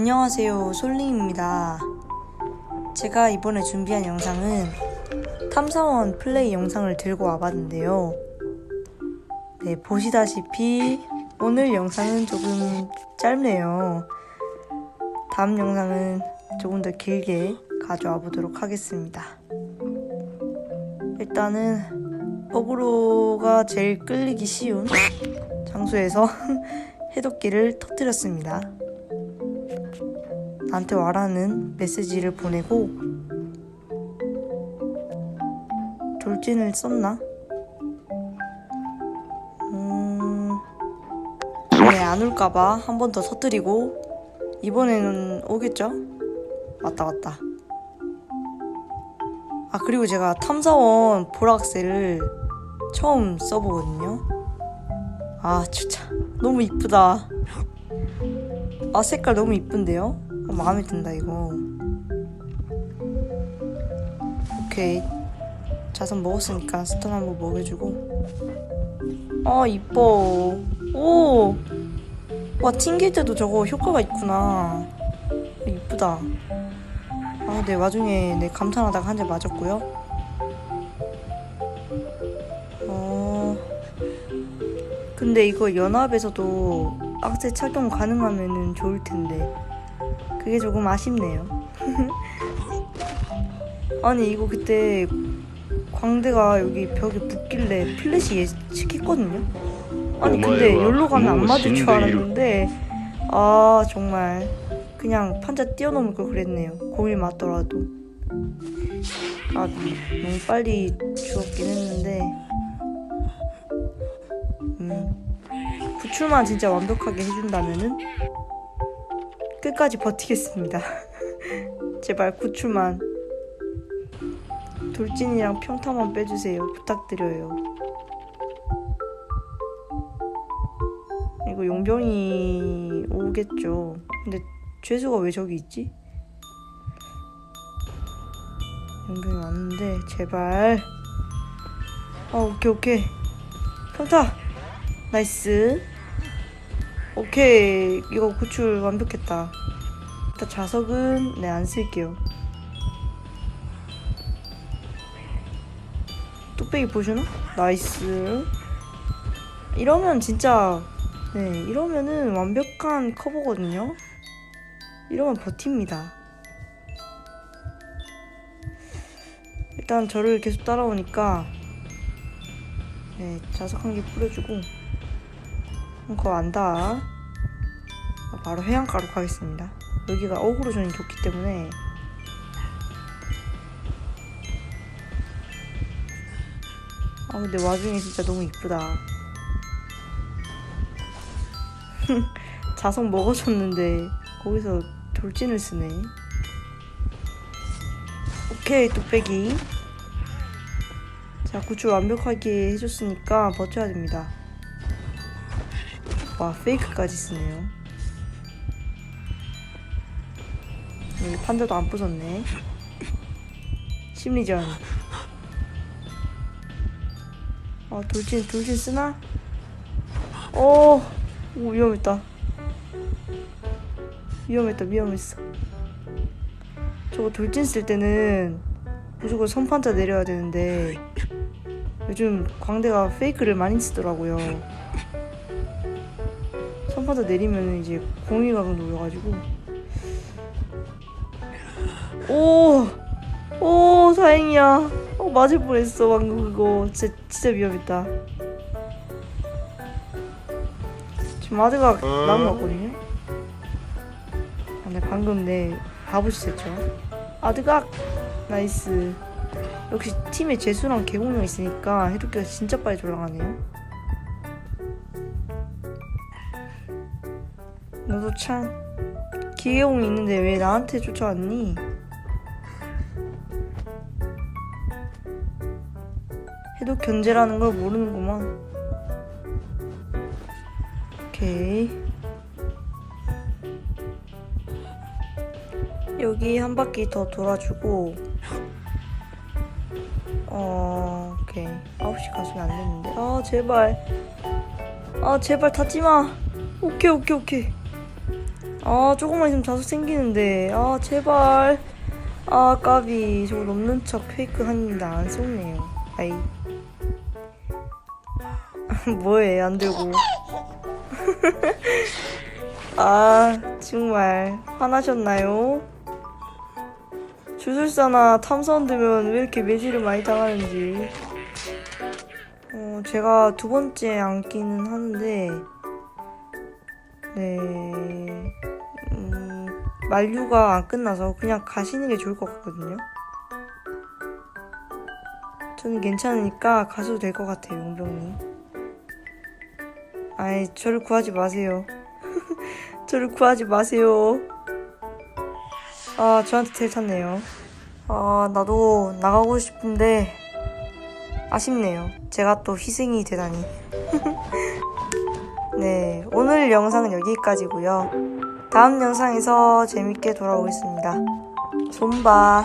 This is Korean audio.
안녕하세요. 솔링입니다. 제가 이번에 준비한 영상은 탐사원 플레이 영상을 들고 와봤는데요. 네 보시다시피 오늘 영상은 조금 짧네요. 다음 영상은 조금 더 길게 가져와 보도록 하겠습니다. 일단은 어그로가 제일 끌리기 쉬운 장소에서 해독기를 터뜨렸습니다 나한테 와라는 메시지를 보내고 돌진을 썼나? 음... 네, 안 올까봐 한 번더 터뜨리고 이번에는 오겠죠? 왔다 왔다 아 그리고 제가 탐사원 보라악셀을 처음 써보거든요 아 진짜 너무 이쁘다 아 색깔 너무 이쁜데요? 어, 마음에 든다 이거. 오케이. 자선 먹었으니까 스턴 한번 먹여주고. 아 이뻐. 오와 튕길 때도 저거 효과가 있구나. 이쁘다. 아 네 와중에 네 감탄하다가 한 대 맞았고요. 어. 근데 이거 연합에서도 악세 착용 가능하면은 좋을 텐데 그게 조금 아쉽네요. 아니 이거 그때 광대가 여기 벽에 붙길래 플래시 예측했거든요. 아니 근데 여기로 가면 안 맞을 줄 알았는데 아 정말 그냥 판자 뛰어넘을 걸 그랬네요. 공이 맞더라도 아 너무 빨리 죽었긴 했는데 음 구출만 진짜 완벽하게 해준다면은 끝까지 버티겠습니다. 제발 구출만 돌진이랑 평타만 빼주세요. 부탁드려요. 이거 용병이 오겠죠. 근데 죄수가 왜 저기 있지? 용병이 왔는데 제발. 아 오케이 오케이. 평타. 나이스. 오케이. 이거 구출 완벽했다. 일단 자석은 네 안 쓸게요. 뚝배기 보시나? 나이스. 이러면 진짜 네 이러면은 완벽한 커버거든요. 이러면 버팁니다. 일단 저를 계속 따라오니까 네 자석 한 개 뿌려주고 그거 안다. 아, 바로 해안가로 가겠습니다. 여기가 어그로 전이 좋기 때문에 아 근데 와중에 진짜 너무 이쁘다. 자석 먹어줬는데 거기서 돌진을 쓰네. 오케이 뚝배기. 자 구출 완벽하게 해줬으니까 버텨야 됩니다. 와 페이크까지 쓰네요. 여기 판자도 안 부쉈네. 심리전. 아 돌진 돌진 쓰나? 오, 오 위험했다. 위험했다 위험했어. 저거 돌진 쓸 때는 무조건 선판자 내려야 되는데 요즘 광대가 페이크를 많이 쓰더라고요 선파자 내리면 이제 공위각을 놓여가지고. 오! 오 다행이야. 어 맞을 뻔했어 방금 그거. 진짜, 진짜 위험했다. 지금 아드가 나온 것 같거든요? 아, 네 방금 내 바보짓 했죠? 아드각 나이스. 역시 팀에 재수랑 개공룡 있으니까 해독기가 진짜 빨리 돌아가네요 너도 참 기계공이 있는데 왜 나한테 쫓아왔니? 해독 견제라는 걸 모르는구만. 오케이. 여기 한 바퀴 더 돌아주고 어 오케이 9시 가속이 안 됐는데 아 제발 아 제발 타지 마 오케이 오케이 오케이 아 조금만 있으면 자석 생기는데. 아 제발. 아 까비. 저거 넘는 척 페이크 했는데 안 쏘네요. 아이. 뭐해 안 되고. 아 정말. 화나셨나요? 주술사나 탐사원 되면 왜 이렇게 매질을 많이 당하는지. 어, 제가 두 번째 앉기는 하는데 네. 음, 만류가 안 끝나서 그냥 가시는 게 좋을 것 같거든요. 저는 괜찮으니까 가셔도 될 것 같아요 용병님. 아이 저를 구하지 마세요. 저를 구하지 마세요. 아 저한테 텔 탔네요. 아 나도 나가고 싶은데 아쉽네요. 제가 또 희생이 되다니. 네 오늘 영상은 여기까지고요 다음 영상에서 재밌게 돌아오겠습니다. 손봐